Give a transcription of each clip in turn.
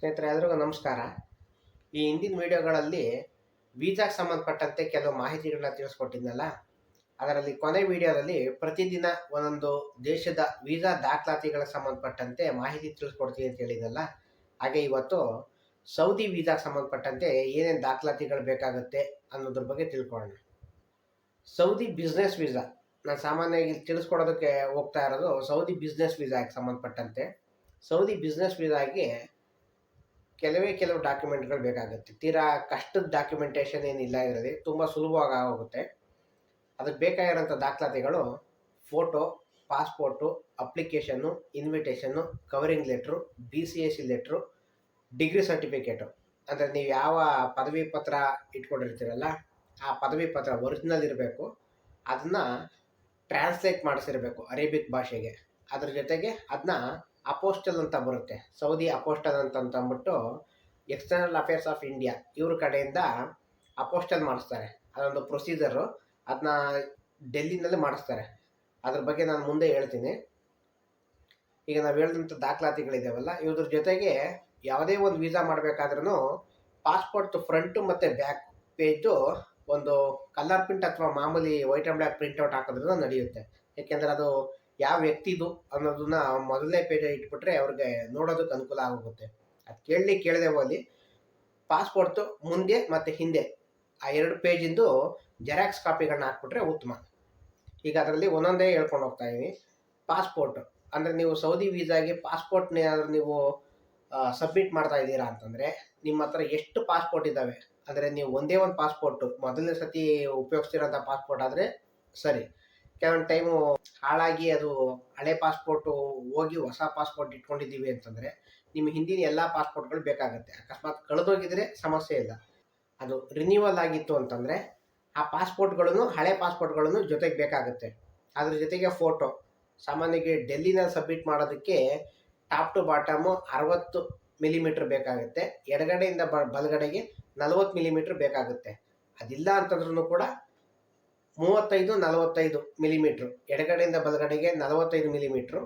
ಸ್ನೇಹಿತರೆ, ಎಲ್ರಿಗೂ ನಮಸ್ಕಾರ. ಈ ಹಿಂದಿನ ವಿಡಿಯೋಗಳಲ್ಲಿ ವೀಸಾಗೆ ಸಂಬಂಧಪಟ್ಟಂತೆ ಕೆಲವು ಮಾಹಿತಿಗಳನ್ನ ತಿಳಿಸ್ಕೊಟ್ಟಿದ್ನಲ್ಲ, ಅದರಲ್ಲಿ ಕೊನೆ ವಿಡಿಯೋದಲ್ಲಿ ಪ್ರತಿದಿನ ಒಂದೊಂದು ದೇಶದ ವೀಸಾ ದಾಖಲಾತಿಗಳ ಸಂಬಂಧಪಟ್ಟಂತೆ ಮಾಹಿತಿ ತಿಳಿಸ್ಕೊಡ್ತೀನಿ ಅಂತ ಹೇಳಿದ್ನಲ್ಲ, ಹಾಗೆ ಇವತ್ತು ಸೌದಿ ವೀಸಾಗೆ ಸಂಬಂಧಪಟ್ಟಂತೆ ಏನೇನು ದಾಖಲಾತಿಗಳು ಬೇಕಾಗುತ್ತೆ ಅನ್ನೋದ್ರ ಬಗ್ಗೆ ತಿಳ್ಕೊಳ್ಳೋಣ. ಸೌದಿ ಬಿಸ್ನೆಸ್ ವೀಸಾ ನಾನು ಸಾಮಾನ್ಯವಾಗಿ ತಿಳಿಸ್ಕೊಡೋದಕ್ಕೆ ಹೋಗ್ತಾ ಇರೋದು ಸೌದಿ ಬಿಸ್ನೆಸ್ ವೀಸಾಗೆ ಸಂಬಂಧಪಟ್ಟಂತೆ. ಸೌದಿ ಬಿಸ್ನೆಸ್ ವೀಸಾಗೆ ಕೆಲವೇ ಕೆಲವು ಡಾಕ್ಯುಮೆಂಟ್ಗಳು ಬೇಕಾಗುತ್ತೆ. ತೀರಾ ಕಷ್ಟದ ಡಾಕ್ಯುಮೆಂಟೇಷನ್ ಏನಿಲ್ಲ ಇದರಲ್ಲಿ, ತುಂಬ ಸುಲಭವಾಗಿ ಆಗೋಗುತ್ತೆ. ಅದಕ್ಕೆ ಬೇಕಾಗಿರೋಂಥ ದಾಖಲಾತಿಗಳು photo passport application invitation covering letter B C S C letter degree certificate ಅಂದರೆ ನೀವು ಯಾವ ಪದವಿ ಪತ್ರ ಇಟ್ಕೊಂಡಿರ್ತೀರಲ್ಲ, ಆ ಪದವಿ ಪತ್ರ ಒರಿಜಿನಲ್ ಇರಬೇಕು. ಅದನ್ನು ಟ್ರಾನ್ಸ್ಲೇಟ್ ಮಾಡಿಸಿರಬೇಕು ಅರೇಬಿಕ್ ಭಾಷೆಗೆ. ಅದ್ರ ಜೊತೆಗೆ ಅದನ್ನ ಅಪೋಸ್ಟಲ್ ಅಂತ ಬರುತ್ತೆ. ಸೌದಿ ಅಪೋಸ್ಟಲ್ ಅಂತ ಅಂದ್ಬಿಟ್ಟು ಎಕ್ಸ್ಟರ್ನಲ್ ಅಫೇರ್ಸ್ ಆಫ್ ಇಂಡಿಯಾ ಇವ್ರ ಕಡೆಯಿಂದ ಅಪೋಸ್ಟಲ್ ಮಾಡಿಸ್ತಾರೆ. ಅದೊಂದು ಪ್ರೊಸೀಜರು ಅದನ್ನ ಡೆಲ್ಲಿನಲ್ಲಿ ಮಾಡಿಸ್ತಾರೆ. ಅದ್ರ ಬಗ್ಗೆ ನಾನು ಮುಂದೆ ಹೇಳ್ತೀನಿ. ಈಗ ನಾವು ಹೇಳಿದಂಥ ದಾಖಲಾತಿಗಳಿದ್ದಾವಲ್ಲ ಇವ್ರ ಜೊತೆಗೆ ಯಾವುದೇ ಒಂದು ವೀಸಾ ಮಾಡಬೇಕಾದ್ರೂ ಪಾಸ್ಪೋರ್ಟ್ ಫ್ರಂಟು ಮತ್ತು ಬ್ಯಾಕ್ ಪೇಜು ಒಂದು ಕಲರ್ ಪ್ರಿಂಟ್ ಅಥವಾ ಮಾಮೂಲಿ ವೈಟ್ ಆ್ಯಂಡ್ ಬ್ಲ್ಯಾಕ್ ಪ್ರಿಂಟ್ಔಟ್ ಹಾಕೋದ್ರಿಂದ ನಡೆಯುತ್ತೆ. ಏಕೆಂದರೆ ಅದು ಯಾವ ವ್ಯಕ್ತಿದು ಅನ್ನೋದನ್ನ ಮೊದಲನೇ ಪೇಜ್ ಇಟ್ಬಿಟ್ರೆ ಅವ್ರಿಗೆ ನೋಡೋದಕ್ಕೆ ಅನುಕೂಲ ಆಗೋಗುತ್ತೆ. ಅದು ಕೇಳಲಿ ಕೇಳದೆ ಹೋಗಲಿ. ಪಾಸ್ಪೋರ್ಟು ಮುಂದೆ ಮತ್ತು ಹಿಂದೆ ಆ ಎರಡು ಪೇಜಿಂದು ಜೆರಾಕ್ಸ್ ಕಾಪಿಗಳನ್ನ ಹಾಕ್ಬಿಟ್ರೆ ಉತ್ತಮ. ಈಗ ಅದರಲ್ಲಿ ಒಂದೊಂದೇ ಹೇಳ್ಕೊಂಡು ಹೋಗ್ತಾ ಇದೀನಿ. ಪಾಸ್ಪೋರ್ಟ್. ಅಂದರೆ ನೀವು ಸೌದಿ ವೀಸಾಗೆ ಪಾಸ್ಪೋರ್ಟ್ನ ಏನಾದರೂ ನೀವು ಸಬ್ಮಿಟ್ ಮಾಡ್ತಾ ಇದ್ದೀರಾ ಅಂತಂದರೆ ನಿಮ್ಮ ಹತ್ರ ಎಷ್ಟು ಪಾಸ್ಪೋರ್ಟ್ ಇದ್ದಾವೆ? ಅಂದರೆ ನೀವು ಒಂದೇ ಒಂದು ಪಾಸ್ಪೋರ್ಟು. ಮೊದಲನೇ ಸತಿ ಉಪಯೋಗಿಸ್ತಿರೋಂಥ ಪಾಸ್ಪೋರ್ಟ್ ಆದರೆ ಸರಿ. ಕೆಲವೊಂದು ಟೈಮು ಹಾಳಾಗಿ ಅದು ಹಳೆ ಪಾಸ್ಪೋರ್ಟು ಹೋಗಿ ಹೊಸ ಪಾಸ್ಪೋರ್ಟ್ ಇಟ್ಕೊಂಡಿದ್ದೀವಿ ಅಂತಂದರೆ ನಿಮ್ಮ ಹಿಂದಿನ ಎಲ್ಲ ಪಾಸ್ಪೋರ್ಟ್ಗಳು ಬೇಕಾಗುತ್ತೆ. ಅಕಸ್ಮಾತ್ ಕಳೆದೋಗಿದ್ರೆ ಸಮಸ್ಯೆ ಇಲ್ಲ. ಅದು ರಿನ್ಯೂವಲ್ ಆಗಿತ್ತು ಅಂತಂದರೆ ಆ ಪಾಸ್ಪೋರ್ಟ್ಗಳನ್ನು ಹಳೆ ಪಾಸ್ಪೋರ್ಟ್ಗಳನ್ನು ಜೊತೆಗೆ ಬೇಕಾಗುತ್ತೆ. ಅದ್ರ ಜೊತೆಗೆ ಫೋಟೋ ಸಾಮಾನ್ಯವಾಗಿ ಡೆಲ್ಲಿನ ಸಬ್ಮಿಟ್ ಮಾಡೋದಕ್ಕೆ ಟಾಪ್ ಟು ಬಾಟಮು ಅರವತ್ತು ಮಿಲಿಮೀಟ್ರ್ ಬೇಕಾಗುತ್ತೆ. ಎಡಗಡೆಯಿಂದ ಬಲಗಡೆಗೆ ನಲವತ್ತು ಮಿಲಿಮೀಟ್ರ್ ಬೇಕಾಗುತ್ತೆ. ಅದಿಲ್ಲ ಅಂತಂದ್ರೂ ಕೂಡ ಮೂವತ್ತೈದು, ನಲವತ್ತೈದು ಮಿಲಿಮೀಟ್ರು ಎಡಗಡೆಯಿಂದ ಬಲಗಡೆಗೆ ನಲವತ್ತೈದು ಮಿಲಿಮೀಟ್ರು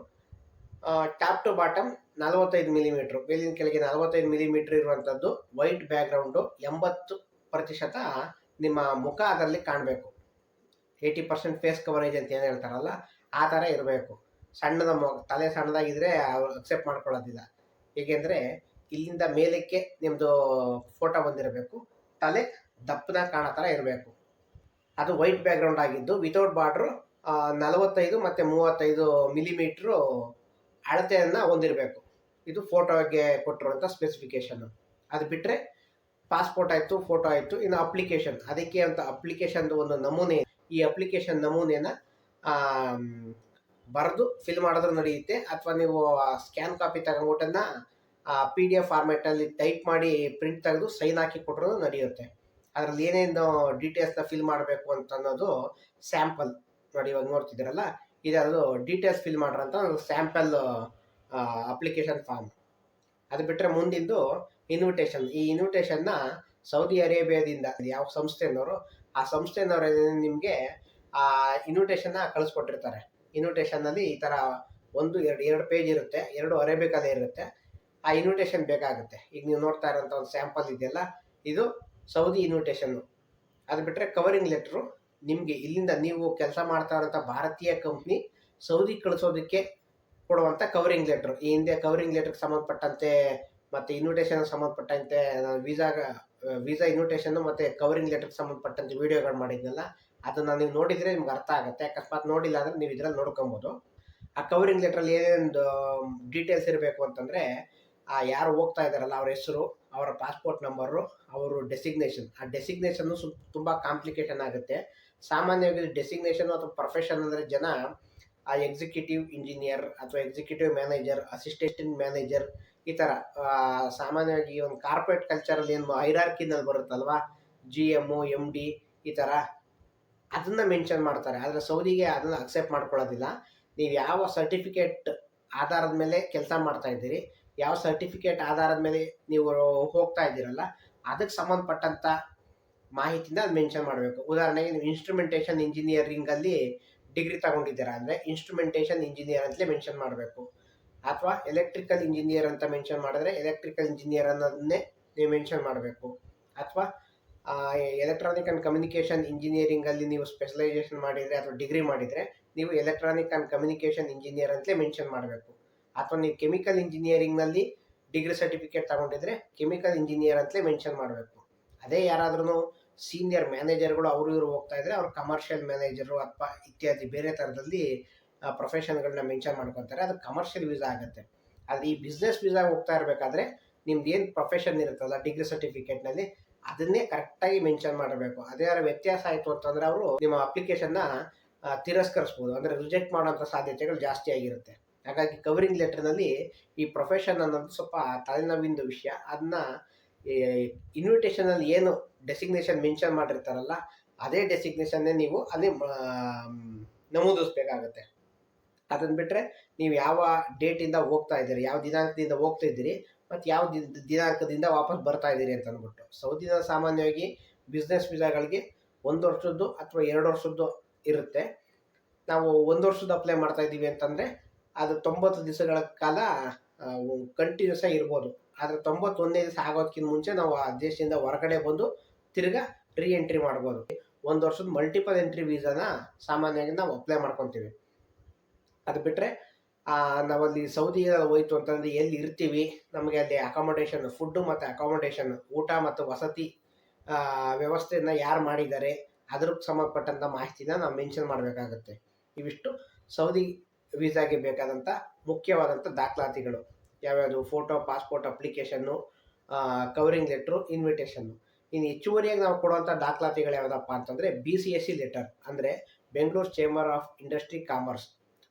ಟಾಪ್ ಟು ಬಾಟಮ್ ನಲವತ್ತೈದು ಮಿಲಿಮೀಟ್ರು ಮೇಲಿನ ಕೆಳಗೆ ನಲವತ್ತೈದು ಮಿಲಿಮೀಟ್ರ್ ಇರುವಂಥದ್ದು ವೈಟ್ ಬ್ಯಾಕ್ಗ್ರೌಂಡು ಎಂಬತ್ತು ಪ್ರತಿಶತ ನಿಮ್ಮ ಮುಖ ಅದರಲ್ಲಿ ಕಾಣಬೇಕು. ಏಯ್ಟಿ ಪರ್ಸೆಂಟ್ ಫೇಸ್ ಕವರೇಜ್ ಅಂತ ಏನು ಹೇಳ್ತಾರಲ್ಲ, ಆ ಥರ ಇರಬೇಕು. ಸಣ್ಣದ ಮೊ, ತಲೆ ಸಣ್ಣದಾಗಿದ್ದರೆ ಅವ್ರು ಅಕ್ಸೆಪ್ಟ್ ಮಾಡ್ಕೊಳ್ಳೋದಿಲ್ಲ. ಏಕೆಂದರೆ ಇಲ್ಲಿಂದ ಮೇಲಕ್ಕೆ ನಿಮ್ಮದು ಫೋಟೋ ಬಂದಿರಬೇಕು. ತಲೆ ದಪ್ಪನ ಕಾಣೋ ಥರ ಇರಬೇಕು. ಅದು ವೈಟ್ ಬ್ಯಾಕ್ಗ್ರೌಂಡ್ ಆಗಿದ್ದು ವಿತೌಟ್ ಬಾರ್ಡ್ರು ನಲವತ್ತೈದು ಮತ್ತು ಮೂವತ್ತೈದು ಮಿಲಿಮೀಟ್ರು ಅಳತೆಯನ್ನು ಹೊಂದಿರಬೇಕು. ಇದು ಫೋಟೋಗೆ ಕೊಟ್ಟಿರುವಂಥ ಸ್ಪೆಸಿಫಿಕೇಷನ್ನು ಅದು ಬಿಟ್ಟರೆ ಪಾಸ್ಪೋರ್ಟ್ ಆಯಿತು ಫೋಟೋ ಆಯಿತು, ಇನ್ನು ಅಪ್ಲಿಕೇಶನ್ ಅದಕ್ಕೆ ಅಂತ ಅಪ್ಲಿಕೇಶನ್ದು ಒಂದು ನಮೂನೆ ಈ ಅಪ್ಲಿಕೇಶನ್ ನಮೂನೆನ ಬರೆದು ಫಿಲ್ ಮಾಡಿದ್ರೂ ನಡೆಯುತ್ತೆ. ಅಥವಾ ನೀವು ಸ್ಕ್ಯಾನ್ ಕಾಪಿ ತಗೊಂಡ್ಬಿಟ್ಟನ್ನ ಪಿ ಡಿ ಎಫ್ ಫಾರ್ಮೆಟಲ್ಲಿ ಟೈಪ್ ಮಾಡಿ ಪ್ರಿಂಟ್ ತೆಗೆದು ಸೈನ್ ಹಾಕಿ ಕೊಟ್ಟರು ನಡೆಯುತ್ತೆ. ಅದರಲ್ಲಿ ಏನೇನು ಡೀಟೇಲ್ಸ್ನ ಫಿಲ್ ಮಾಡಬೇಕು ಅಂತ ಅನ್ನೋದು ಸ್ಯಾಂಪಲ್ ನೋಡಿ ಇವಾಗ ನೋಡ್ತಿದ್ದೀರಲ್ಲ? ಇದು ಡೀಟೇಲ್ಸ್ ಫಿಲ್ ಮಾಡ್ರಂತ ಒಂದು ಸ್ಯಾಂಪಲ್ ಅಪ್ಲಿಕೇಶನ್ ಫಾರ್ಮ್ ಅದು ಬಿಟ್ಟರೆ ಮುಂದಿದ್ದು ಇನ್ವಿಟೇಷನ್ ಈ ಇನ್ವಿಟೇಷನ್ನ ಸೌದಿ ಅರೇಬಿಯಾದಿಂದ ಯಾವ ಸಂಸ್ಥೆನವರು, ಆ ಸಂಸ್ಥೆನವರು ನಿಮಗೆ, ಆ ಇನ್ವಿಟೇಷನ್ನ ಕಳಿಸ್ಕೊಟ್ಟಿರ್ತಾರೆ. ಇನ್ವಿಟೇಷನ್ನಲ್ಲಿ ಈ ಥರ ಒಂದು, ಎರಡು ಎರಡು ಪೇಜ್ ಇರುತ್ತೆ, ಎರಡು ಅರೇಬಿಕಲ್ಲೇ ಇರುತ್ತೆ. ಆ ಇನ್ವಿಟೇಷನ್ ಬೇಕಾಗುತ್ತೆ. ಈಗ ನೀವು ನೋಡ್ತಾ ಇರೋಂಥ ಒಂದು ಸ್ಯಾಂಪಲ್ ಇದೆಯಲ್ಲ? ಇದು ಸೌದಿ ಇನ್ವಿಟೇಷನ್ನು ಅದು ಬಿಟ್ಟರೆ ಕವರಿಂಗ್ ಲೆಟ್ರು ನಿಮಗೆ ಇಲ್ಲಿಂದ ನೀವು ಕೆಲಸ ಮಾಡ್ತಾ ಇರೋಂಥ ಭಾರತೀಯ ಕಂಪ್ನಿ ಸೌದಿ ಕಳಿಸೋದಕ್ಕೆ ಕೊಡುವಂಥ ಕವರಿಂಗ್ ಲೆಟ್ರು ಈ ಹಿಂದೆ ಕವರಿಂಗ್ ಲೆಟ್ರಿಗೆ ಸಂಬಂಧಪಟ್ಟಂತೆ ಮತ್ತು ಇನ್ವಿಟೇಷನ್ ಸಂಬಂಧಪಟ್ಟಂತೆ ವೀಸಾಗ ವೀಸಾ ಇನ್ವಿಟೇಷನ್ನು ಮತ್ತು ಕವರಿಂಗ್ ಲೆಟ್ರಿಗೆ ಸಂಬಂಧಪಟ್ಟಂತೆ ವೀಡಿಯೋಗಳು ಮಾಡಿದ್ನಲ್ಲ, ಅದನ್ನು ನೀವು ನೋಡಿದರೆ ನಿಮ್ಗೆ ಅರ್ಥ ಆಗುತ್ತೆ. ಅಕಸ್ಮಾತ್ ನೋಡಿಲ್ಲ ಅಂದರೆ ನೀವು ಇದರಲ್ಲಿ ನೋಡ್ಕೊಬೋದು. ಆ ಕವರಿಂಗ್ ಲೆಟ್ರಲ್ಲಿ ಏನೇನು ಡೀಟೇಲ್ಸ್ ಇರಬೇಕು ಅಂತಂದರೆ ಆ ಯಾರು ಹೋಗ್ತಾ ಇದ್ದಾರಲ್ಲ ಅವ್ರ ಹೆಸರು, ಅವರ ಪಾಸ್ಪೋರ್ಟ್ ನಂಬರು ಅವರು ಡೆಸಿಗ್ನೇಷನ್ ಆ ಡೆಸಿಗ್ನೇಷನ್ನು ಸು ತುಂಬ ಕಾಂಪ್ಲಿಕೇಷನ್ ಆಗುತ್ತೆ. ಸಾಮಾನ್ಯವಾಗಿ ಡೆಸಿಗ್ನೇಷನ್ ಅಥವಾ ಪ್ರೊಫೆಷನ್ ಅಂದರೆ ಜನ ಆ ಎಕ್ಸಿಕ್ಯೂಟಿವ್ ಇಂಜಿನಿಯರ್ ಅಥವಾ ಎಕ್ಸಿಕ್ಯೂಟಿವ್ ಮ್ಯಾನೇಜರ್ ಅಸಿಸ್ಟೆಂಟ್ ಮ್ಯಾನೇಜರ್ ಈ ಥರ ಸಾಮಾನ್ಯವಾಗಿ ಒಂದು ಕಾರ್ಪೊರೇಟ್ ಕಲ್ಚರಲ್ಲಿ ಏನು ಐರಾರ್ಕಿನಲ್ಲಿ ಬರುತ್ತಲ್ವಾ? G M or M D ಈ ಥರ ಅದನ್ನು ಮೆನ್ಷನ್ ಮಾಡ್ತಾರೆ. ಆದರೆ ಸೌದಿಗೆ ಅದನ್ನು ಅಕ್ಸೆಪ್ಟ್ ಮಾಡ್ಕೊಳ್ಳೋದಿಲ್ಲ. ನೀವು ಯಾವ ಸರ್ಟಿಫಿಕೇಟ್ ಆಧಾರದ ಮೇಲೆ ಕೆಲಸ ಮಾಡ್ತಾ ಇದ್ದೀರಿ ಯಾವ ಸರ್ಟಿಫಿಕೇಟ್ ಆಧಾರದ ಮೇಲೆ ನೀವು ಹೋಗ್ತಾ ಇದ್ದೀರಲ್ಲ, ಅದಕ್ಕೆ ಸಂಬಂಧಪಟ್ಟಂಥ ಮಾಹಿತಿನ ಅದು ಮೆನ್ಷನ್ ಮಾಡಬೇಕು. ಉದಾಹರಣೆಗೆ ನೀವು ಇನ್ಸ್ಟ್ರುಮೆಂಟೇಷನ್ ಇಂಜಿನಿಯರಿಂಗಲ್ಲಿ ಡಿಗ್ರಿ ತಗೊಂಡಿದ್ದೀರಾ ಅಂದರೆ ಇನ್ಸ್ಟ್ರುಮೆಂಟೇಷನ್ ಇಂಜಿನಿಯರ್ ಅಂತಲೇ ಮೆನ್ಷನ್ ಮಾಡಬೇಕು. ಅಥವಾ ಎಲೆಕ್ಟ್ರಿಕಲ್ ಇಂಜಿನಿಯರ್ ಅಂತ ಮೆನ್ಷನ್ ಮಾಡಿದ್ರೆ ಎಲೆಕ್ಟ್ರಿಕಲ್ ಇಂಜಿನಿಯರ್ ಅನ್ನೋದನ್ನೇ ನೀವು ಮೆನ್ಷನ್ ಮಾಡಬೇಕು. ಅಥವಾ ಎಲೆಕ್ಟ್ರಾನಿಕ್ ಆ್ಯಂಡ್ ಕಮ್ಯುನಿಕೇಷನ್ ಇಂಜಿನಿಯರಿಂಗಲ್ಲಿ ನೀವು ಸ್ಪೆಷಲೈಸೇಷನ್ ಮಾಡಿದರೆ ಅಥವಾ ಡಿಗ್ರಿ ಮಾಡಿದರೆ ನೀವು ಎಲೆಕ್ಟ್ರಾನಿಕ್ ಅಂಡ್ ಕಮ್ಯುನಿಕೇಷನ್ ಇಂಜಿನಿಯರ್ ಅಂತಲೇ ಮೆನ್ಷನ್ ಮಾಡಬೇಕು. ಅಥವಾ ನೀವು ಕೆಮಿಕಲ್ ಇಂಜಿನಿಯರಿಂಗ್ನಲ್ಲಿ ಡಿಗ್ರಿ ಸರ್ಟಿಫಿಕೇಟ್ ತಗೊಂಡಿದ್ರೆ ಕೆಮಿಕಲ್ ಇಂಜಿನಿಯರ್ ಅಂತಲೇ ಮೆನ್ಷನ್ ಮಾಡಬೇಕು. ಅದೇ ಯಾರಾದ್ರೂ ಸೀನಿಯರ್ ಮ್ಯಾನೇಜರ್ಗಳು ಅವರು ಇವರು ಹೋಗ್ತಾ ಇದ್ರೆ ಅವ್ರು ಕಮರ್ಷಿಯಲ್ ಮ್ಯಾನೇಜರು ಅಥವಾ ಇತ್ಯಾದಿ ಬೇರೆ ಥರದಲ್ಲಿ ಪ್ರೊಫೆಷನ್ಗಳನ್ನ ಮೆನ್ಷನ್ ಮಾಡ್ಕೊತಾರೆ. ಅದು ಕಮರ್ಷಿಯಲ್ ವೀಸಾ ಆಗುತ್ತೆ. ಅದು ಈ ಬಿಸ್ನೆಸ್ ವೀಸಾ ಹೋಗ್ತಾ ಇರಬೇಕಾದ್ರೆ ನಿಮ್ದು ಏನು ಪ್ರೊಫೆಷನ್ ಇರುತ್ತಲ್ಲ ಡಿಗ್ರಿ ಸರ್ಟಿಫಿಕೇಟ್ನಲ್ಲಿ ಅದನ್ನೇ ಕರೆಕ್ಟಾಗಿ ಮೆನ್ಷನ್ ಮಾಡಬೇಕು. ಅದೇ ವ್ಯತ್ಯಾಸ ಆಯಿತು ಅಂತಂದರೆ ಅವರು ನಿಮ್ಮ ಅಪ್ಲಿಕೇಶನ್ನ ತಿರಸ್ಕರಿಸ್ಬೋದು. ಅಂದರೆ ರಿಜೆಕ್ಟ್ ಮಾಡೋಂಥ ಸಾಧ್ಯತೆಗಳು ಜಾಸ್ತಿ ಆಗಿರುತ್ತೆ. ಹಾಗಾಗಿ ಕವರಿಂಗ್ ಲೆಟರ್ನಲ್ಲಿ ಈ ಪ್ರೊಫೆಷನ್ ಅನ್ನೋದು ಸ್ವಲ್ಪ ತಲೆನೋವಿಂದು ವಿಷಯ. ಅದನ್ನ ಇನ್ವಿಟೇಷನಲ್ಲಿ ಏನು ಡೆಸಿಗ್ನೇಷನ್ ಮೆನ್ಷನ್ ಮಾಡಿರ್ತಾರಲ್ಲ, ಅದೇ ಡೆಸಿಗ್ನೇಷನ್ನೇ ನೀವು ಅಲ್ಲಿ ನಮೂದಿಸ್ಬೇಕಾಗತ್ತೆ. ಅದನ್ನು ಬಿಟ್ಟರೆ ನೀವು ಯಾವ ಡೇಟಿಂದ ಹೋಗ್ತಾ ಇದ್ದೀರಿ, ಯಾವ ದಿನಾಂಕದಿಂದ ಹೋಗ್ತಾ ಇದ್ದೀರಿ, ಮತ್ತು ಯಾವ ದಿನಾಂಕದಿಂದ ವಾಪಸ್ ಬರ್ತಾ ಇದ್ದೀರಿ ಅಂತ ಅಂದ್ಬಿಟ್ಟು. ಸೌದಿನ ಸಾಮಾನ್ಯವಾಗಿ ಬಿಸ್ನೆಸ್ ವೀಸಾಗಳಿಗೆ ಒಂದು ವರ್ಷದ್ದು ಅಥವಾ ಎರಡು ವರ್ಷದ್ದು ಇರುತ್ತೆ. ನಾವು ಒಂದು ವರ್ಷದ ಅಪ್ಲೈ ಮಾಡ್ತಾ ಇದ್ದೀವಿ ಅಂತಂದರೆ ಅದು ತೊಂಬತ್ತು ದಿವಸಗಳ ಕಾಲ ಕಂಟಿನ್ಯೂಸ್ ಆಗಿ ಇರ್ಬೋದು. ಆದರೆ ತೊಂಬತ್ತೊಂದನೇ ದಿವಸ ಆಗೋದಕ್ಕಿಂತ ಮುಂಚೆ ನಾವು ಆ ದೇಶದಿಂದ ಹೊರಗಡೆ ಬಂದು ತಿರ್ಗಾ ರೀ ಎಂಟ್ರಿ ಮಾಡ್ಬೋದು. ಒಂದು ವರ್ಷದ ಮಲ್ಟಿಪಲ್ ಎಂಟ್ರಿ ವೀಸಾನ ಸಾಮಾನ್ಯವಾಗಿ ನಾವು ಅಪ್ಲೈ ಮಾಡ್ಕೊತೀವಿ. ಅದು ಬಿಟ್ಟರೆ ನಾವಲ್ಲಿ ಸೌದಿ ಹೋಯ್ತು ಅಂತಂದರೆ ಎಲ್ಲಿ ಇರ್ತೀವಿ, ನಮಗೆ ಅಲ್ಲಿ ಅಕಾಮಡೇಷನ್ ಫುಡ್ಡು ಮತ್ತು ಅಕಾಮಡೇಷನ್ ಊಟ ಮತ್ತು ವಸತಿ ವ್ಯವಸ್ಥೆಯನ್ನು ಯಾರು ಮಾಡಿದ್ದಾರೆ ಅದಕ್ಕೆ ಸಂಬಂಧಪಟ್ಟಂಥ ಮಾಹಿತಿನ ನಾವು ಮೆನ್ಷನ್ ಮಾಡಬೇಕಾಗುತ್ತೆ. ಇವಿಷ್ಟು ಸೌದಿ ವೀಸಾಗೆ ಬೇಕಾದಂಥ ಮುಖ್ಯವಾದಂಥ ದಾಖಲಾತಿಗಳು. ಯಾವ್ಯಾವುದು photo, passport, application covering letter, ಇನ್ವಿಟೇಷನ್ನು. ಇನ್ನು ಹೆಚ್ಚುವರಿಯಾಗಿ ನಾವು ಕೊಡುವಂಥ ದಾಖಲಾತಿಗಳು ಯಾವುದಪ್ಪ ಅಂತಂದರೆ B C S C letter ಅಂದರೆ Bengaluru chamber of industry commerce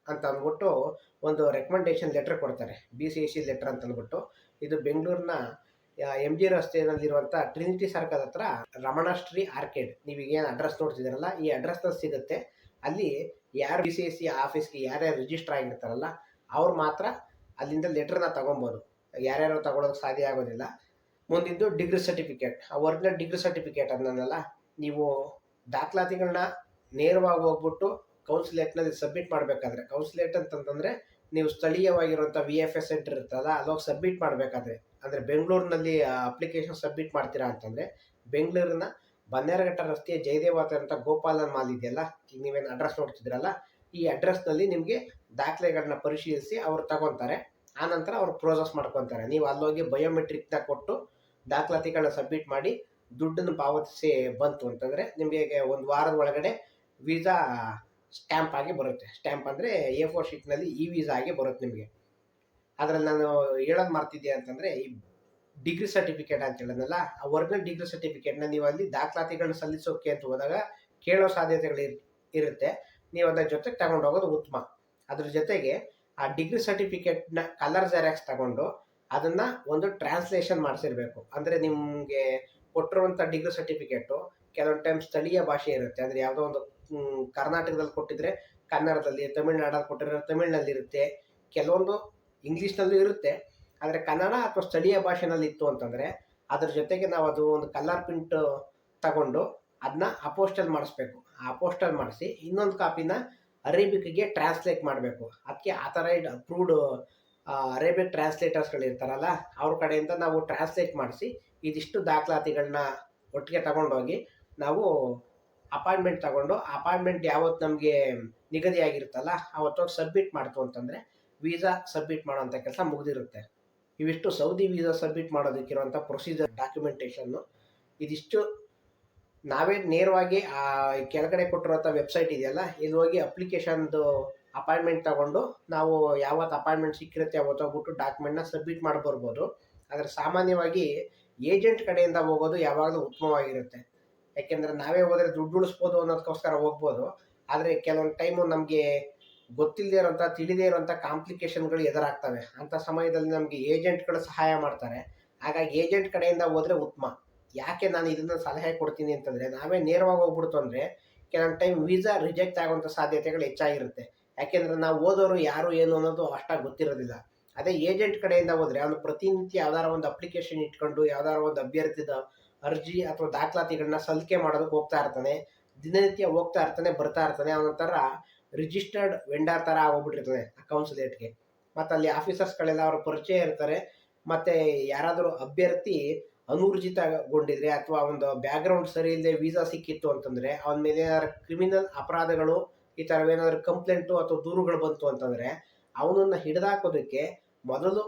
ಅಂತ ಅಂದ್ಬಿಟ್ಟು ಒಂದು ರೆಕಮೆಂಡೇಶನ್ ಲೆಟರ್ ಕೊಡ್ತಾರೆ. B C S C letter ಅಂತ ಅಂದ್ಬಿಟ್ಟು. ಇದು ಬೆಂಗಳೂರಿನ ಎಂ ಜಿ ರಸ್ತೆಯಲ್ಲಿರುವಂಥ ಟ್ರಿನಿಟಿ ಸರ್ಕಲ್ ಹತ್ರ ರಮಣಶ್ರೀ ಆರ್ಕೇಡ್. ನೀವೀಗೇನು ಅಡ್ರೆಸ್ ನೋಡ್ತಿದ್ದೀರಲ್ಲ, ಈ ಅಡ್ರೆಸ್ನಲ್ಲಿ ಸಿಗುತ್ತೆ. ಅಲ್ಲಿ ಯಾರು ಬಿ ಸಿ ಎಸ್ ಸಿ ಆಫೀಸ್ಗೆ ಯಾರ್ಯಾರು ರಿಜಿಸ್ಟರ್ ಆಗಿರ್ತಾರಲ್ಲ, ಅವ್ರು ಮಾತ್ರ ಅಲ್ಲಿಂದ ಲೆಟ್ರನ್ನ ತಗೊಬೋದು. ಯಾರ್ಯಾರು ತಗೊಳೋದಕ್ಕೆ ಸಾಧ್ಯ ಆಗೋದಿಲ್ಲ. ಮುಂದಿಂದು ಡಿಗ್ರಿ ಸರ್ಟಿಫಿಕೇಟ್ ಆ ಒರಿಜಿನಲ್ ಡಿಗ್ರಿ ಸರ್ಟಿಫಿಕೇಟ್ ಅನ್ನೋದಲ್ಲ ನೀವು ದಾಖಲಾತಿಗಳನ್ನ ನೇರವಾಗಿ ಹೋಗ್ಬಿಟ್ಟು ಕೌನ್ಸಿಲೇಟ್ನಲ್ಲಿ ಸಬ್ಮಿಟ್ ಮಾಡಬೇಕಾದ್ರೆ ಕೌನ್ಸಿಲೇಟ್ ಅಂತಂತಂದರೆ ನೀವು ಸ್ಥಳೀಯವಾಗಿರುವಂಥ ವಿ ಎಫ್ ಎಸ್ ಸೆಂಟರ್ ಇರ್ತಲ್ಲ ಅಲ್ಲೋಗಿ ಸಬ್ಮಿಟ್ ಮಾಡಬೇಕಾದ್ರೆ. ಅಂದರೆ ಬೆಂಗಳೂರಿನಲ್ಲಿ ಅಪ್ಲಿಕೇಶನ್ ಸಬ್ಮಿಟ್ ಮಾಡ್ತೀರಾ ಅಂತಂದರೆ, ಬೆಂಗಳೂರಿನ ಬನ್ನೇರಘಟ್ಟ ರಸ್ತೆಯ ಜಯದೇವಾತ ಅಂತ ಗೋಪಾಲನ್ ಮಾಲ್ ಇದೆಯಲ್ಲ, ಈಗ ನೀವೇನು ಅಡ್ರೆಸ್ ನೋಡ್ತಿದ್ರಲ್ಲ ಈ ಅಡ್ರೆಸ್ನಲ್ಲಿ ನಿಮಗೆ ದಾಖಲೆಗಳನ್ನ ಪರಿಶೀಲಿಸಿ ಅವ್ರು ತಗೊತಾರೆ. ಆನಂತರ ಅವ್ರು ಪ್ರೋಸೆಸ್ ಮಾಡ್ಕೊತಾರೆ. ನೀವು ಅಲ್ಲೋಗಿ ಬಯೋಮೆಟ್ರಿಕ್ನ ಕೊಟ್ಟು ದಾಖಲಾತಿಗಳನ್ನ ಸಬ್ಮಿಟ್ ಮಾಡಿ ದುಡ್ಡನ್ನು ಪಾವತಿಸಿ ಬಂತು ಅಂತಂದರೆ ನಿಮಗೆ ಒಂದು ವಾರದ ಒಳಗಡೆ ವೀಸಾ ಸ್ಟ್ಯಾಂಪ್ ಆಗಿ ಬರುತ್ತೆ. ಸ್ಟ್ಯಾಂಪ್ ಅಂದರೆ ಎ ಫೋರ್ ಶೀಟ್ನಲ್ಲಿ ಇ ವೀಸಾ ಆಗಿ ಬರುತ್ತೆ ನಿಮಗೆ. ಅದರಲ್ಲಿ ನಾನು ಹೇಳೋದು ಮಾಡ್ತಿದ್ದೆ ಅಂತಂದರೆ ಈ ಡಿಗ್ರಿ ಸರ್ಟಿಫಿಕೇಟ್ ಅಂತ ಹೇಳೋದಲ್ಲ ಆ ಒರಿಜಿನಲ್ ಡಿಗ್ರಿ ಸರ್ಟಿಫಿಕೇಟ್ನ ನೀವು ಅಲ್ಲಿ ದಾಖಲಾತಿಗಳನ್ನ ಸಲ್ಲಿಸೋಕೆ ಅಂತ ಹೋದಾಗ ಕೇಳೋ ಸಾಧ್ಯತೆಗಳು ಇರ್- ಇರುತ್ತೆ. ನೀವು ಅದರ ಜೊತೆಗೆ ತಗೊಂಡು ಹೋಗೋದು ಉತ್ತಮ. ಅದ್ರ ಜೊತೆಗೆ ಆ ಡಿಗ್ರಿ ಸರ್ಟಿಫಿಕೇಟ್ನ ಕಲರ್ ಜೆರಾಕ್ಸ್ ತಗೊಂಡು ಅದನ್ನು ಒಂದು ಟ್ರಾನ್ಸ್ಲೇಷನ್ ಮಾಡಿಸಿರ್ಬೇಕು. ಅಂದರೆ ನಿಮಗೆ ಕೊಟ್ಟಿರುವಂಥ ಡಿಗ್ರಿ ಸರ್ಟಿಫಿಕೇಟು ಕೆಲವೊಂದು ಟೈಮ್ ಸ್ಥಳೀಯ ಭಾಷೆ ಇರುತ್ತೆ. ಅಂದರೆ ಯಾವುದೋ ಒಂದು ಕರ್ನಾಟಕದಲ್ಲಿ ಕೊಟ್ಟಿದ್ರೆ ಕನ್ನಡದಲ್ಲಿ, ತಮಿಳ್ನಾಡಲ್ಲಿ ಕೊಟ್ಟಿರೋ ತಮಿಳ್ನಲ್ಲಿ ಇರುತ್ತೆ ಕೆಲವೊಂದು ಇಂಗ್ಲೀಷ್ನಲ್ಲೂ ಇರುತ್ತೆ. ಆದರೆ ಕನ್ನಡ ಅಥವಾ ಸ್ಥಳೀಯ ಭಾಷೆನಲ್ಲಿ ಇತ್ತು ಅಂತಂದರೆ ಅದ್ರ ಜೊತೆಗೆ ನಾವು ಅದು ಒಂದು ಕಲರ್ ಪ್ರಿಂಟ್ ತಗೊಂಡು ಅದನ್ನ ಅಪೋಸ್ಟಲ್ ಮಾಡಿಸ್ಬೇಕು. ಆ ಅಪೋಸ್ಟಲ್ ಮಾಡಿಸಿ ಇನ್ನೊಂದು ಕಾಪಿನ ಅರೇಬಿಕ್ಗೆ ಟ್ರಾನ್ಸ್ಲೇಟ್ ಮಾಡಬೇಕು. ಅದಕ್ಕೆ ಆ ಥರ ಅಪ್ರೂವ್ಡ್ ಅರೇಬಿಕ್ ಟ್ರಾನ್ಸ್ಲೇಟರ್ಸ್ಗಳು ಇರ್ತಾರಲ್ಲ, ಅವ್ರ ಕಡೆಯಿಂದ ನಾವು ಟ್ರಾನ್ಸ್ಲೇಟ್ ಮಾಡಿಸಿ ಇದಿಷ್ಟು ದಾಖಲಾತಿಗಳನ್ನ ಒಟ್ಟಿಗೆ ತಗೊಂಡೋಗಿ ನಾವು ಅಪಾಯಿಂಟ್ಮೆಂಟ್ ತಗೊಂಡು ಅಪಾಯಿಂಟ್ಮೆಂಟ್ ಯಾವತ್ತು ನಮಗೆ ನಿಗದಿಯಾಗಿರುತ್ತಲ್ಲ ಅವತ್ತೋಗಿ ಸಬ್ಮಿಟ್ ಮಾಡ್ತು ಅಂತಂದರೆ ವೀಸಾ ಸಬ್ಮಿಟ್ ಮಾಡೋಂಥ ಕೆಲಸ ಮುಗಿದಿರುತ್ತೆ. ಇವಿಷ್ಟು ಸೌದಿ ವೀಸಾ ಸಬ್ಮಿಟ್ ಮಾಡೋದಕ್ಕಿರುವಂಥ ಪ್ರೊಸೀಜರ್ ಡಾಕ್ಯುಮೆಂಟೇಷನ್ನು ಇದಿಷ್ಟು ನಾವೇ ನೇರವಾಗಿ, ಆ, ಕೆಳಗಡೆ ಕೊಟ್ಟಿರೋಂಥ ವೆಬ್ಸೈಟ್ ಇದೆಯಲ್ಲ, ಇಲ್ಲಿ ಹೋಗಿ ಅಪ್ಲಿಕೇಶನ್ದು ಅಪಾಯಿಂಟ್ಮೆಂಟ್ ತಗೊಂಡು ನಾವು ಯಾವತ್ತು ಅಪಾಯಿಂಟ್ಮೆಂಟ್ ಸಿಕ್ಕಿರುತ್ತೆ ಅವತ್ತು ಹೋಗ್ಬಿಟ್ಟು ಡಾಕ್ಯುಮೆಂಟ್ನ ಸಬ್ಮಿಟ್ ಮಾಡಿ ಬರ್ಬೋದು. ಆದರೆ ಸಾಮಾನ್ಯವಾಗಿ ಏಜೆಂಟ್ ಕಡೆಯಿಂದ ಹೋಗೋದು ಯಾವಾಗಲೂ ಉತ್ತಮವಾಗಿರುತ್ತೆ. ಯಾಕೆಂದರೆ ನಾವೇ ಹೋದರೆ ದುಡ್ಡು ಉಳಿಸ್ಬೋದು ಅನ್ನೋದಕ್ಕೋಸ್ಕರ ಹೋಗ್ಬೋದು. ಆದರೆ ಕೆಲವೊಂದು ಟೈಮು ನಮಗೆ ಗೊತ್ತಿಲ್ಲದೆ ಇರೋಂಥ ತಿಳಿದೇ ಇರೋಂಥ ಕಾಂಪ್ಲಿಕೇಶನ್ಗಳು ಎದುರಾಗ್ತವೆ. ಅಂಥ ಸಮಯದಲ್ಲಿ ನಮಗೆ ಏಜೆಂಟ್ಗಳು ಸಹಾಯ ಮಾಡ್ತಾರೆ. ಹಾಗಾಗಿ ಏಜೆಂಟ್ ಕಡೆಯಿಂದ ಹೋದರೆ ಉತ್ತಮ. ಯಾಕೆ ನಾನು ಇದನ್ನು ಸಲಹೆ ಕೊಡ್ತೀನಿ ಅಂತಂದರೆ, ನಾವೇ ನೇರವಾಗಿ ಹೋಗ್ಬಿಡ್ತು ಅಂದರೆ, ಕೆಲವೊಂದು ಟೈಮ್ ವೀಸಾ ರಿಜೆಕ್ಟ್ ಆಗುವಂಥ ಸಾಧ್ಯತೆಗಳು ಹೆಚ್ಚಾಗಿರುತ್ತೆ. ಯಾಕೆಂದರೆ ನಾವು ಓದೋರು ಯಾರು, ಏನು ಅನ್ನೋದು ಅಷ್ಟಾಗಿ ಗೊತ್ತಿರೋದಿಲ್ಲ. ಅದೇ ಏಜೆಂಟ್ ಕಡೆಯಿಂದ ಹೋದರೆ, ಅವನು ಪ್ರತಿನಿತ್ಯ ಯಾವ್ದಾರ ಒಂದು ಅಪ್ಲಿಕೇಶನ್ ಇಟ್ಕೊಂಡು, ಯಾವ್ದಾರ ಒಂದು ಅಭ್ಯರ್ಥಿದ ಅರ್ಜಿ ಅಥವಾ ದಾಖಲಾತಿಗಳನ್ನ ಸಲ್ಲಿಕೆ ಮಾಡೋದಕ್ಕೆ ಹೋಗ್ತಾ ಇರ್ತಾನೆ. ದಿನನಿತ್ಯ ಹೋಗ್ತಾ ಇರ್ತಾನೆ, ಬರ್ತಾ ಇರ್ತಾನೆ. ಅವನೊಂಥರ ರಿಜಿಸ್ಟರ್ಡ್ ವೆಂಡರ್ ಥರ ಆಗೋಗ್ಬಿಟ್ಟಿರ್ತದೆ ಆ ಕೌನ್ಸಿಲೇಟ್ಗೆ ಮತ್ತು ಅಲ್ಲಿ ಆಫೀಸರ್ಸ್ಗಳೆಲ್ಲ ಅವ್ರ ಪರಿಚಯ ಇರ್ತಾರೆ. ಮತ್ತು ಯಾರಾದರೂ ಅಭ್ಯರ್ಥಿ ಅನೂರ್ಜಿತಗೊಂಡಿದ್ರೆ ಅಥವಾ ಒಂದು ಬ್ಯಾಕ್ಗ್ರೌಂಡ್ ಸರಿ ಇಲ್ಲದೆ ವೀಸಾ ಸಿಕ್ಕಿತ್ತು ಅಂತಂದರೆ, ಅವನ ಮೇಲೆ ಏನಾದ್ರು ಕ್ರಿಮಿನಲ್ ಅಪರಾಧಗಳು, ಈ ಥರವೇನಾದ್ರು ಕಂಪ್ಲೇಂಟು ಅಥವಾ ದೂರುಗಳು ಬಂತು ಅಂತಂದರೆ, ಅವನನ್ನು ಹಿಡಿದಾಕೋದಕ್ಕೆ ಮೊದಲು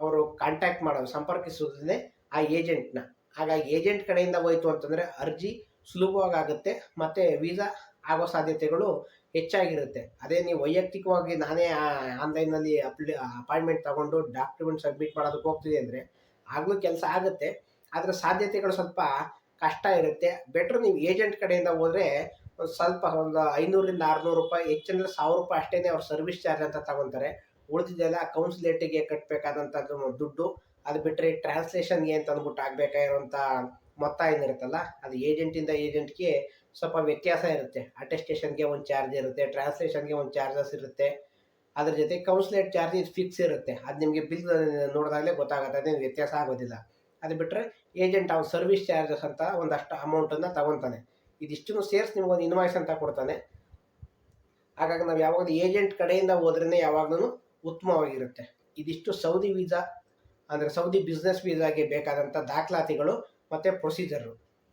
ಅವರು ಕಾಂಟ್ಯಾಕ್ಟ್ ಮಾಡೋದು ಸಂಪರ್ಕಿಸೋದೇ ಆ ಏಜೆಂಟ್ನ ಹಾಗಾಗಿ ಏಜೆಂಟ್ ಕಡೆಯಿಂದ ಹೋಯ್ತು ಅಂತಂದರೆ ಅರ್ಜಿ ಸುಲಭವಾಗಿ ಆಗುತ್ತೆ. ಮತ್ತು ವೀಸಾ ಆಗೋ ಸಾಧ್ಯತೆಗಳು ಹೆಚ್ಚಾಗಿರುತ್ತೆ. ಅದೇ ನೀವು ವೈಯಕ್ತಿಕವಾಗಿ ನಾನೇ ಆನ್ಲೈನಲ್ಲಿ ಅಪ್ಲಿ, ಅಪಾಯಿಂಟ್ಮೆಂಟ್ ತಗೊಂಡು ಡಾಕ್ಯುಮೆಂಟ್ ಸಬ್ಮಿಟ್ ಮಾಡೋದಕ್ಕೆ ಹೋಗ್ತಿದೆ ಅಂದರೆ ಆಗಲೂ ಕೆಲಸ ಆಗುತ್ತೆ. ಆದರೆ ಸಾಧ್ಯತೆಗಳು ಸ್ವಲ್ಪ ಕಷ್ಟ ಇರುತ್ತೆ. ಬೆಟ್ರ್ ನೀವು ಏಜೆಂಟ್ ಕಡೆಯಿಂದ ಹೋದರೆ ಒಂದು ಸ್ವಲ್ಪ ಒಂದು ಐನೂರಿಂದ ಆರುನೂರು ರೂಪಾಯಿ ಹೆಚ್ಚಂದ್ರೆ ಸಾವಿರ ರೂಪಾಯಿ ಅಷ್ಟೇ ಅವ್ರು ಸರ್ವಿಸ್ ಚಾರ್ಜ್ ಅಂತ ತಗೊತಾರೆ. ಉಳಿದಿದ್ದೆಲ್ಲ ಕೌನ್ಸಿಲೇಟಿಗೆ ಕಟ್ಟಬೇಕಾದಂಥದ್ದು ದುಡ್ಡು, ಅದು ಬಿಟ್ಟರೆ ಟ್ರಾನ್ಸ್ಲೇಷನ್ಗೆ ಅಂತ ಅಂದ್ಬಿಟ್ಟು ಆಗಬೇಕಾಗಿರೋಂಥ ಮೊತ್ತ ಏನಿರುತ್ತಲ್ಲ, ಅದು ಏಜೆಂಟಿಂದ ಏಜೆಂಟ್ಗೆ ಸ್ವಲ್ಪ ವ್ಯತ್ಯಾಸ ಇರುತ್ತೆ. ಅಟೆಸ್ಟೇಷನ್ಗೆ ಒಂದು ಚಾರ್ಜ್ ಇರುತ್ತೆ ಟ್ರಾನ್ಸ್ಲೇಷನ್ಗೆ ಒಂದು ಚಾರ್ಜಸ್ ಇರುತ್ತೆ. ಅದ್ರ ಜೊತೆ ಕೌನ್ಸಿಲೇಟ್ ಚಾರ್ಜ್ ಫಿಕ್ಸ್ ಇರುತ್ತೆ. ಅದು ನಿಮಗೆ ಬಿಲ್ ನೋಡಿದಾಗಲೇ ಗೊತ್ತಾಗುತ್ತೆ, ಅದೇನು ವ್ಯತ್ಯಾಸ ಆಗೋದಿಲ್ಲ. ಅದು ಬಿಟ್ಟರೆ ಏಜೆಂಟ್ ಅವ್ನು ಸರ್ವಿಸ್ ಚಾರ್ಜಸ್ ಅಂತ ಒಂದಷ್ಟು ಅಮೌಂಟನ್ನು ತಗೊತಾನೆ. ಇದಿಷ್ಟನ್ನು ಸೇರಿಸಿ ನಿಮ್ಗೊಂದು ಇನ್ವಾಯ್ಸ್ ಅಂತ ಕೊಡ್ತಾನೆ. ಹಾಗಾಗಿ ನಾವು ಯಾವಾಗಲೂ ಏಜೆಂಟ್ ಕಡೆಯಿಂದ ಹೋದ್ರೇ ಯಾವಾಗಲೂ ಉತ್ತಮವಾಗಿರುತ್ತೆ. ಇದಿಷ್ಟು ಸೌದಿ ವೀಸಾ ಅಂದರೆ ಸೌದಿ ಬಿಸ್ನೆಸ್ ವೀಸಾಗೆ ಬೇಕಾದಂಥ ದಾಖಲಾತಿಗಳು ಮತ್ತು ಪ್ರೊಸೀಜರು